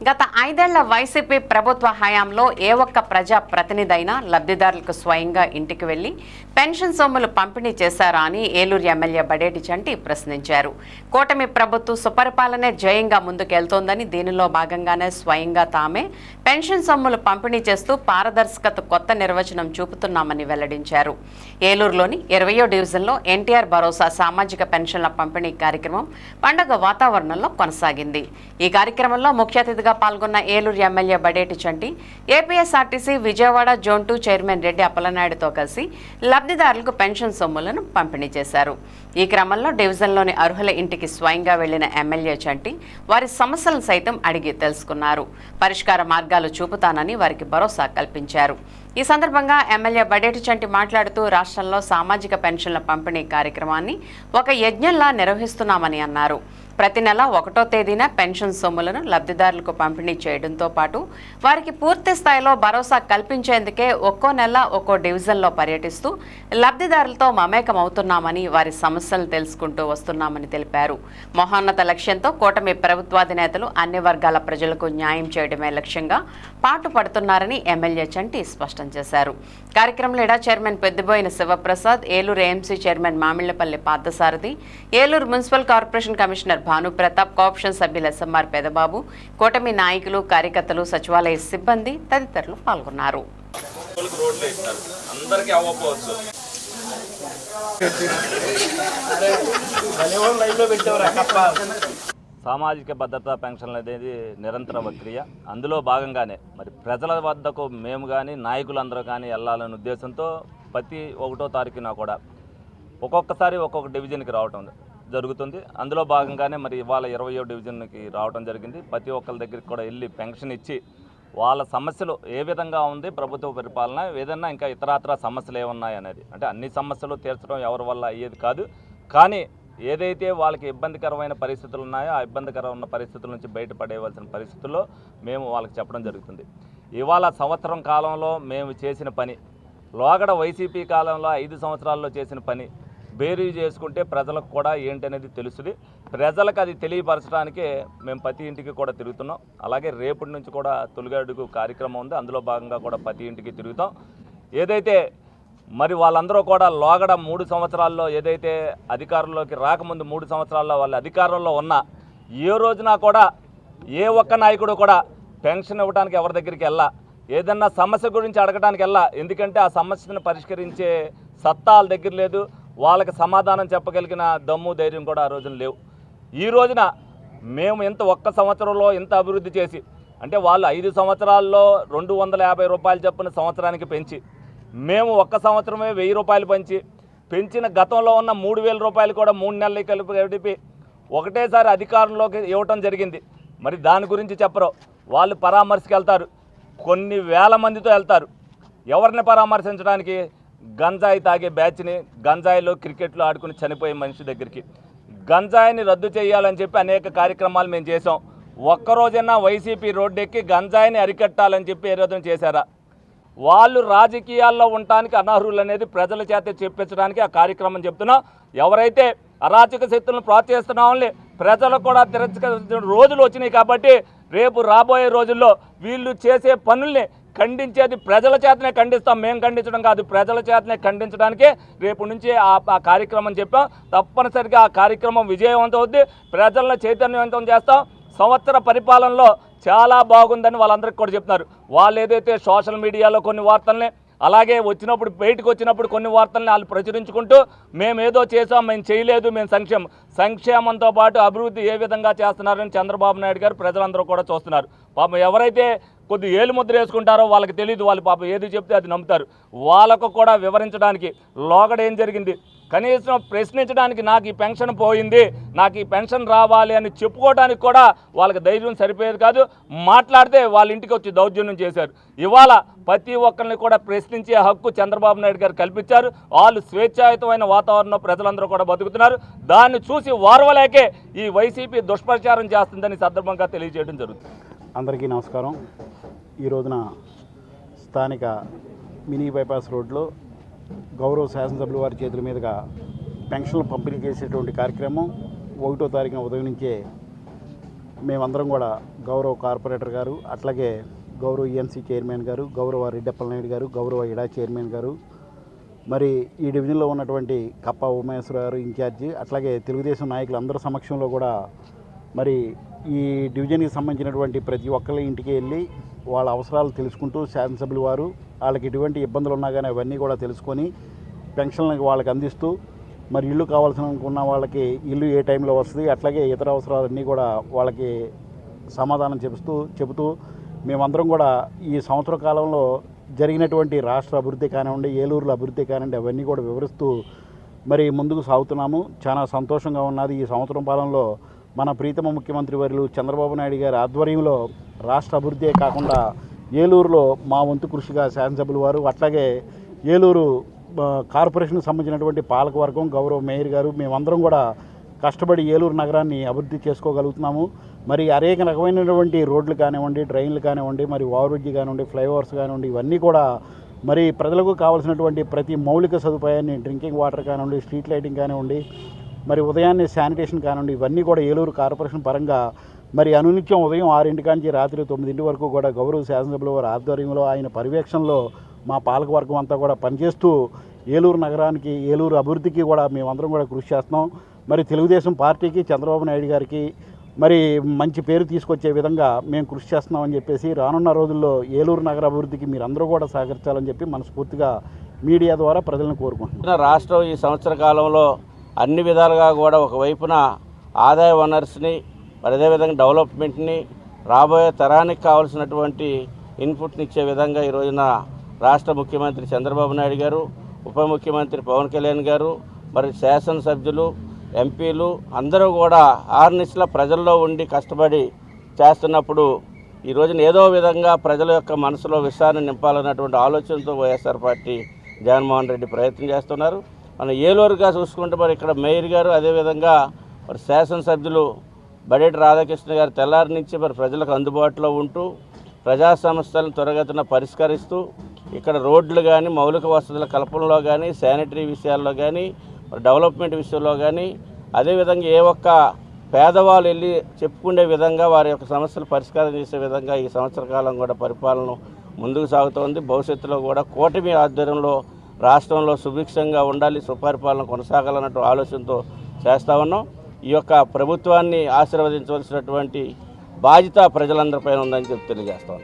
గత ఐదేళ్ళ వైసీపీ ప్రభుత్వ హయాంలో ఏ ఒక్క ప్రజా ప్రతినిధైనా లబ్ధిదారులకు స్వయంగా ఇంటికి వెళ్ళి పెన్షన్ సొమ్ములు పంపిణీ చేశారా అని ఏలూరు ఎమ్మెల్యే బడేటి చంటి ప్రశ్నించారు. కూటమి ప్రభుత్వం సుపరిపాలనే జయంగా ముందుకెళ్తోందని దీనిలో భాగంగానే స్వయంగా తామే పెన్షన్ సొమ్ములు పంపిణీ చేస్తూ పారదర్శకత కొత్త నిర్వచనం చూపుతున్నామని వెల్లడించారు. ఏలూరులోని ఇరవయో డివిజన్లో ఎన్టీఆర్ భరోసా సామాజిక పెన్షన్ల పంపిణీ కార్యక్రమం పండగ వాతావరణంలో కొనసాగింది. ఈ కార్యక్రమంలో ముఖ్య అతిథిగా పాల్గొన్న Eluru MLA Badeti Chanti APSRTC Vijayawada zone two chairman Reddy అప్పలనాయుడుతో కలిసి లబ్ధిదారులకు పెన్షన్ సొమ్ములను పంపిణీ చేశారు. ఈ క్రమంలో డివిజన్లోని అర్హుల ఇంటికి స్వయంగా వెళ్ళిన ఎమ్మెల్యే చంటి వారి సమస్యలను సైతం అడిగి తెలుసుకున్నారు. పరిష్కార మార్గాలు చూపుతానని వారికి భరోసా కల్పించారు. ఈ సందర్భంగా ఎమ్మెల్యే బడేటి చంటి మాట్లాడుతూ రాష్ట్రంలో సామాజిక పెన్షన్ల పంపిణీ కార్యక్రమాన్ని ఒక యజ్ఞంలా నిర్వహిస్తున్నామని అన్నారు. ప్రతి నెల ఒకటో తేదీన పెన్షన్ సొమ్ములను లబ్ధిదారులకు పంపిణీ చేయడంతో పాటు వారికి పూర్తి స్థాయిలో భరోసా కల్పించేందుకే ఒక్కో నెల ఒక్కో డివిజన్లో పర్యటిస్తూ లబ్ధిదారులతో మమేకమవుతున్నామని వారి సమస్యలను తెలుసుకుంటూ వస్తున్నామని తెలిపారు. మహోన్నత లక్ష్యంతో కూటమి ప్రభుత్వాధినేతలు అన్ని వర్గాల ప్రజలకు న్యాయం చేయడమే లక్ష్యంగా పాటుపడుతున్నారని ఎమ్మెల్యే చంటి స్పష్టం చేశారు కార్యక్రమంలో ఇడా chairman Peddiboyina Sivaprasad Eluru AMC chairman Mamillapalli Parthasarathi Eluru municipal corporation commissioner Bhanuprathap cooption సభ్యులు ఎస్ఎంఆర్ పెదబాబు కూటమి నాయకులు కార్యకర్తలు సచివాలయ సిబ్బంది తదితరులు పాల్గొన్నారు. అందరికీ అవ్వకపోవచ్చు. సామాజిక భద్రత పెన్షన్లు అనేది నిరంతర ప్రక్రియ అందులో భాగంగానే మరి ప్రజల వద్దకు మేము కానీ నాయకులందరూ కానీ వెళ్ళాలనే ఉద్దేశంతో ప్రతి ఒకటో తారీఖున కూడా ఒక్కొక్కసారి ఒక్కొక్క డివిజన్కి రావటం జరుగుతుంది. అందులో భాగంగానే మరి ఇవాళ ఇరవయో డివిజన్కి రావడం జరిగింది. ప్రతి ఒక్కరి దగ్గరికి కూడా వెళ్ళి పెన్షన్ ఇచ్చి వాళ్ళ సమస్యలు ఏ విధంగా ఉంది ప్రభుత్వ పరిపాలన ఏదైనా ఇంకా ఇతరాతర సమస్యలు ఏమున్నాయి అనేది. అంటే అన్ని సమస్యలు తీర్చడం ఎవరి వల్ల అయ్యేది కాదు. కానీ ఏదైతే వాళ్ళకి ఇబ్బందికరమైన పరిస్థితులు ఉన్నాయో ఆ ఇబ్బందికరమైన పరిస్థితుల నుంచి బయటపడేవలసిన పరిస్థితుల్లో మేము వాళ్ళకి చెప్పడం జరుగుతుంది. ఇవాళ సంవత్సరం కాలంలో మేము చేసిన పని లోగడ వైసీపీ కాలంలో ఐదు సంవత్సరాల్లో చేసిన పని బేరీ చేసుకుంటే ప్రజలకు కూడా ఏంటనేది తెలుస్తుంది ప్రజలకు అది తెలియపరచడానికే మేము ప్రతి ఇంటికి కూడా తిరుగుతున్నాం. అలాగే రేపటి నుంచి కూడా తొలిగడుగు కార్యక్రమం ఉంది. అందులో భాగంగా కూడా ప్రతి ఇంటికి తిరుగుతాం. ఏదైతే మరి వాళ్ళందరూ కూడా లోగడ మూడు సంవత్సరాల్లో ఏదైతే అధికారంలోకి రాకముందు మూడు సంవత్సరాల్లో వాళ్ళ అధికారంలో ఉన్న ఏ రోజున కూడా ఏ ఒక్క నాయకుడు కూడా పెన్షన్ ఇవ్వడానికి ఎవరి దగ్గరికి వెళ్ళా ఏదన్నా సమస్య గురించి అడగడానికి వెళ్ళా. ఎందుకంటే ఆ సమస్యను పరిష్కరించే సత్తా వాళ్ళ దగ్గర లేదు. వాళ్ళకి సమాధానం చెప్పగలిగిన దమ్ము ధైర్యం కూడా ఆ రోజున లేవు. ఈ రోజున మేము ఇంత ఒక్క సంవత్సరంలో ఇంత అభివృద్ధి చేసి అంటే వాళ్ళు ఐదు సంవత్సరాల్లో రెండు వందల యాభై రూపాయలు చొప్పున సంవత్సరానికి పెంచి మేము ఒక్క సంవత్సరమే వెయ్యి రూపాయలు పెంచి పెంచిన గతంలో ఉన్న మూడు వేల రూపాయలు కూడా మూడు నెలలు కలిపి ఒకటేసారి అధికారంలోకి ఇవ్వటం జరిగింది. మరి దాని గురించి చెప్పరు. వాళ్ళు పరామర్శకు వెళ్తారు. కొన్ని వేల మందితో వెళ్తారు. ఎవరిని పరామర్శించడానికి? గంజాయి తాగే బ్యాచ్ని గంజాయిలో క్రికెట్లో ఆడుకుని చనిపోయే మనిషి దగ్గరికి. గంజాయిని రద్దు చేయాలని చెప్పి అనేక కార్యక్రమాలు మేము చేసాం ఒక్కరోజైనా వైసీపీ రోడ్డెక్కి గంజాయిని అరికట్టాలని చెప్పి ఏ రోజున చేశారా? వాళ్ళు రాజకీయాల్లో ఉండటానికి అనర్హులు అనేది ప్రజల చేత చెప్పించడానికి ఆ కార్యక్రమం చెప్తున్నాం. ఎవరైతే అరాచక శక్తులను ప్రోత్సహిస్తున్నామని ప్రజలు కూడా తిరస్కరించిన రోజులు వచ్చినాయి కాబట్టి రేపు రాబోయే రోజుల్లో వీళ్ళు చేసే పనుల్ని ఖండించేది ప్రజల చేతనే ఖండిస్తాం. మేము ఖండించడం కాదు ప్రజల చేతనే ఖండించడానికే రేపు నుంచి ఆ ఆ కార్యక్రమం చెప్పాం. తప్పనిసరిగా ఆ కార్యక్రమం విజయవంతం అవుద్ది ప్రజలను చైతన్యవంతం చేస్తాం. సంవత్సర పరిపాలనలో చాలా బాగుందని వాళ్ళందరికీ కూడా చెప్తున్నారు. వాళ్ళు ఏదైతే సోషల్ మీడియాలో కొన్ని వార్తల్ని అలాగే వచ్చినప్పుడు బయటకు వచ్చినప్పుడు కొన్ని వార్తల్ని వాళ్ళు ప్రచురించుకుంటూ మేము ఏదో చేసాం మేము చేయలేదు మేము సంక్షేమం. సంక్షేమంతో పాటు అభివృద్ధి ఏ విధంగా చేస్తున్నారని చంద్రబాబు నాయుడు గారు ప్రజలందరూ కూడా చూస్తున్నారు. పాపం ఎవరైతే కొద్ది ఏలు ముద్ర వేసుకుంటారో వాళ్ళకి తెలియదు వాళ్ళు పాపం ఏది చెప్తే అది నమ్ముతారు. వాళ్ళకు కూడా వివరించడానికి లోగడ ఏం జరిగింది? కనీసం ప్రశ్నించడానికి నాకు ఈ పెన్షన్ పోయింది నాకు ఈ పెన్షన్ రావాలి అని చెప్పుకోవడానికి కూడా వాళ్ళకి ధైర్యం సరిపోయేది కాదు. మాట్లాడితే వాళ్ళ ఇంటికి వచ్చి దౌర్జన్యం చేశారు. ఇవాళ ప్రతి ఒక్కరిని కూడా ప్రశ్నించే హక్కు చంద్రబాబు నాయుడు గారు కల్పించారు. వాళ్ళు స్వేచ్ఛాయుతమైన వాతావరణంలో ప్రజలందరూ కూడా బతుకుతున్నారు. దాన్ని చూసి వారవలేకే ఈ వైసీపీ దుష్ప్రచారం చేస్తుందని సందర్భంగా తెలియజేయడం జరుగుతుంది. అందరికీ నమస్కారం. ఈ రోజున స్థానిక మినీ బైపాస్ రోడ్లో గౌరవ శాసనసభ్యుల వారి చేతుల మీదుగా పెన్షన్లు పంపిణీ చేసేటువంటి కార్యక్రమం ఒకటో తారీఖున ఉదయం నుంచే మేమందరం కూడా గౌరవ కార్పొరేటర్ గారు అట్లాగే గౌరవ ఈఎన్సీ చైర్మన్ గారు గౌరవ రెడ్డప్పల నాయుడు గారు గౌరవ ఇడా చైర్మన్ గారు మరి ఈ డివిజన్లో ఉన్నటువంటి కప్ప ఉమేశ్వర గారు ఇన్ఛార్జి అట్లాగే తెలుగుదేశం నాయకులు అందరి సమక్షంలో కూడా మరి ఈ డివిజన్కి సంబంధించినటువంటి ప్రతి ఒక్కరి ఇంటికి వెళ్ళి వాళ్ళ అవసరాలు తెలుసుకుంటూ శాసనసభ్యులు వారు వాళ్ళకి ఎటువంటి ఇబ్బందులు ఉన్నా కానీ అవన్నీ కూడా తెలుసుకొని పెన్షన్లకు వాళ్ళకి అందిస్తూ మరి ఇల్లు కావాల్సిన అనుకున్న వాళ్ళకి ఇల్లు ఏ టైంలో వస్తుంది అట్లాగే ఇతర అవసరాలన్నీ కూడా వాళ్ళకి సమాధానం చెబుతూ చెబుతూ మేమందరం కూడా ఈ సంవత్సర కాలంలో జరిగినటువంటి రాష్ట్ర అభివృద్ధి కానివ్వండి ఏలూరులో అభివృద్ధి కానివ్వండి అవన్నీ కూడా వివరిస్తూ మరి ముందుకు సాగుతున్నాము. చాలా సంతోషంగా ఉన్నది ఈ సంవత్సరం పాలనలో మన ప్రీతమ ముఖ్యమంత్రి వర్యులు చంద్రబాబు నాయుడు గారి ఆధ్వర్యంలో రాష్ట్ర అభివృద్ధే కాకుండా ఏలూరులో మా వంతు కృషిగా శాసనసభ్యులు వారు అట్లాగే ఏలూరు కార్పొరేషన్కి సంబంధించినటువంటి పాలకవర్గం గౌరవ మేయర్ గారు మేమందరం కూడా కష్టపడి ఏలూరు నగరాన్ని అభివృద్ధి చేసుకోగలుగుతున్నాము. మరి అనేక రకమైనటువంటి రోడ్లు కానివ్వండి డ్రైన్లు కానివ్వండి మరి ఓవర్బ్రిడ్జ్ కానివ్వండి ఫ్లైఓవర్స్ కానివ్వండి ఇవన్నీ కూడా మరి ప్రజలకు కావాల్సినటువంటి ప్రతి మౌలిక సదుపాయాన్ని డ్రింకింగ్ వాటర్ కానివ్వండి స్ట్రీట్ లైటింగ్ కానివ్వండి మరి ఉదయాన్నే శానిటేషన్ కానివ్వండి ఇవన్నీ కూడా ఏలూరు కార్పొరేషన్ పరంగా మరి అనునిత్యం ఉదయం ఆరింటి నుంచి రాత్రి తొమ్మిదింటి వరకు కూడా గౌరవ శాసనసభ్యుల వారి ఆధ్వర్యంలో ఆయన పర్యవేక్షణలో మా పాలకవర్గం అంతా కూడా పనిచేస్తూ ఏలూరు నగరానికి ఏలూరు అభివృద్ధికి కూడా మేమందరం కూడా కృషి చేస్తున్నాం. మరి తెలుగుదేశం పార్టీకి చంద్రబాబు నాయుడు గారికి మరి మంచి పేరు తీసుకొచ్చే విధంగా మేము కృషి చేస్తున్నామని చెప్పేసి రానున్న రోజుల్లో ఏలూరు నగర అభివృద్ధికి మీరందరూ కూడా సహకరించాలని చెప్పి మనస్ఫూర్తిగా మీడియా ద్వారా ప్రజలను కోరుకుంటున్నాం. రాష్ట్రం ఈ సంవత్సర కాలంలో అన్ని విధాలుగా కూడా ఒకవైపున ఆదాయ వనర్స్ని మరి అదేవిధంగా డెవలప్మెంట్ని రాబోయే తరానికి కావాల్సినటువంటి ఇన్పుట్ని ఇచ్చే విధంగా ఈ రోజున రాష్ట్ర ముఖ్యమంత్రి చంద్రబాబు నాయుడు గారు ఉప ముఖ్యమంత్రి పవన్ కళ్యాణ్ గారు మరి శాసనసభ్యులు ఎంపీలు అందరూ కూడా ఆర్నిస్ల ప్రజల్లో ఉండి కష్టపడి చేస్తున్నప్పుడు ఈ రోజున ఏదో విధంగా ప్రజల యొక్క మనసులో విషయాన్ని నింపాలన్నటువంటి ఆలోచనతో వైఎస్ఆర్ పార్టీ జగన్మోహన్ రెడ్డి ప్రయత్నం చేస్తున్నారు. మన ఏలూరుగా చూసుకుంటే మరి ఇక్కడ మేయర్ గారు అదేవిధంగా మరి శాసనసభ్యులు బడేటి రాధాకృష్ణ గారు తెల్లారి నుంచి మరి ప్రజలకు అందుబాటులో ఉంటూ ప్రజా సమస్యలను త్వరగతిన పరిష్కరిస్తూ ఇక్కడ రోడ్లు కానీ మౌలిక వసతుల కల్పనలో కానీ శానిటరీ విషయాల్లో కానీ డెవలప్మెంట్ విషయంలో కానీ అదేవిధంగా ఏ ఒక్క పేదవాళ్ళు వెళ్ళి చెప్పుకునే విధంగా వారి యొక్క సమస్యలు పరిష్కారం చేసే విధంగా ఈ సంవత్సర కాలం కూడా పరిపాలన ముందుకు సాగుతోంది. భవిష్యత్తులో కూడా కూటమి ఆధ్వర్యంలో రాష్ట్రంలో సుభిక్షంగా ఉండాలి సుపరిపాలన కొనసాగాలన్నట్టు ఆలోచనతో చేస్తా ఉన్నాం. ఈ యొక్క ప్రభుత్వాన్ని ఆశీర్వదించవలసినటువంటి బాధ్యత ప్రజలందరిపైన ఉందని చెప్పి తెలియజేస్తా